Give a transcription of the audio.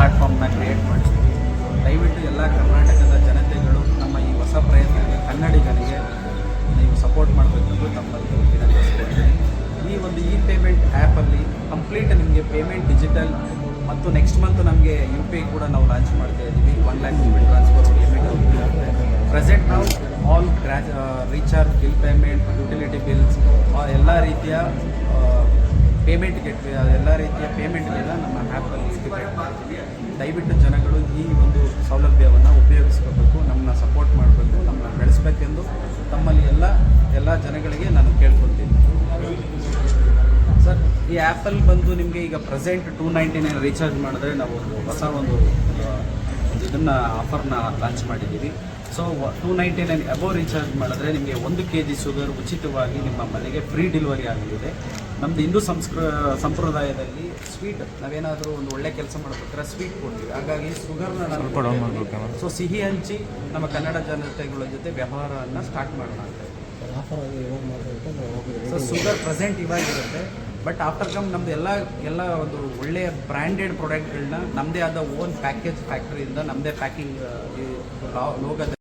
ಪ್ಲಾಟ್ಫಾರ್ಮ್ನ create ಮಾಡಿಸ್ತೀವಿ. ದಯವಿಟ್ಟು ಎಲ್ಲ ಕರ್ನಾಟಕದ ಜನತೆಗಳು ನಮ್ಮ ಈ ಹೊಸ ಪ್ರಯತ್ನಕ್ಕೆ ಕನ್ನಡಿಗರಿಗೆ ನೀವು ಸಪೋರ್ಟ್ ಮಾಡಬೇಕೆಂದು ತಮ್ಮಲ್ಲಿ ವಿನಂತಿಸ್ಕೊಳ್ತೀನಿ. ಈ ಒಂದು ಇ ಪೇಮೆಂಟ್ ಆ್ಯಪಲ್ಲಿ ಕಂಪ್ಲೀಟ್ ನಿಮಗೆ ಪೇಮೆಂಟ್ ಡಿಜಿಟಲ್ ಮತ್ತು ನೆಕ್ಸ್ಟ್ ಮಂತ್ ನಮಗೆ ಯು ಪಿ ಐ ಕೂಡ ನಾವು ಲಾಂಚ್ ಮಾಡ್ತಾ ಇದ್ದೀವಿ. One lakh payment transfer payment present ನಾವು all recharge bill payment utility bills ಎಲ್ಲ ರೀತಿಯ ಪೇಮೆಂಟ್ ಗೆಟ್ವೆ ಅದೆಲ್ಲ ರೀತಿಯ ಪೇಮೆಂಟ್ಗೆಲ್ಲ ನಮ್ಮ ಆ್ಯಪಲ್ಲಿ ಮಾಡ್ತೀವಿ ದಯವಿಟ್ಟು ಜನಗಳು ಈ ಒಂದು ಸೌಲಭ್ಯವನ್ನು ಉಪಯೋಗಿಸ್ಕೋಬೇಕು ನಮ್ಮನ್ನ ಸಪೋರ್ಟ್ ಮಾಡಬೇಕು ನಮ್ಮನ್ನ ಬೆಳೆಸ್ಬೇಕೆಂದು ತಮ್ಮಲ್ಲಿ ಎಲ್ಲ ಎಲ್ಲ ಜನಗಳಿಗೆ ನಾನು ಕೇಳ್ಕೊಳ್ತೀನಿ. ಸರ್, ಈ ಆ್ಯಪಲ್ಲಿ ಬಂದು ನಿಮಗೆ ಈಗ present two ninety nine recharge ಮಾಡಿದ್ರೆ ನಾವು ಒಂದು ಹೊಸ ಒಂದು ಇದನ್ನು ಆಫರ್ನ ಲಾಂಚ್ ಮಾಡಿದ್ದೀವಿ. So two ninety nine above recharge ಮಾಡಿದ್ರೆ ನಿಮಗೆ ಒಂದು ಕೆ ಜಿ ಶುಗರ್ ಉಚಿತವಾಗಿ ನಿಮ್ಮ ಮನೆಗೆ ಫ್ರೀ ಡೆಲಿವರಿ ಆಗಲಿದೆ. ನಮ್ಮದು ಹಿಂದೂ ಸಂಸ್ಕೃ ಸಂಪ್ರದಾಯದಲ್ಲಿ ಸ್ವೀಟ್ ನಾವೇನಾದರೂ ಒಂದು ಒಳ್ಳೆ ಕೆಲಸ ಮಾಡಬೇಕಾದ್ರೆ ಸ್ವೀಟ್ ಕೊಡ್ತೀವಿ. ಹಾಗಾಗಿ ಶುಗರ್ನ ನಾನು ಸೊ ಸಿಹಿ ಹಂಚಿ ನಮ್ಮ ಕನ್ನಡ ಜನತೆಗಳ ಜೊತೆ ವ್ಯವಹಾರವನ್ನು ಸ್ಟಾರ್ಟ್ ಮಾಡೋಣ ಅಂತ. ಸೊ ಶುಗರ್ ಪ್ರೆಸೆಂಟ್ ಇವಾಗಿರುತ್ತೆ. ಬಟ್ ಆಫ್ಟರ್ ಕಮ್ ನಮ್ದು ಎಲ್ಲ ಎಲ್ಲ ಒಂದು ಒಳ್ಳೆಯ ಬ್ರ್ಯಾಂಡೆಡ್ ಪ್ರಾಡಕ್ಟ್ಗಳನ್ನ ನಮ್ಮದೇ ಆದ ಓನ್ ಪ್ಯಾಕೇಜ್ ಫ್ಯಾಕ್ಟ್ರಿಯಿಂದ ನಮ್ಮದೇ ಪ್ಯಾಕಿಂಗ್ ಲೋಗದ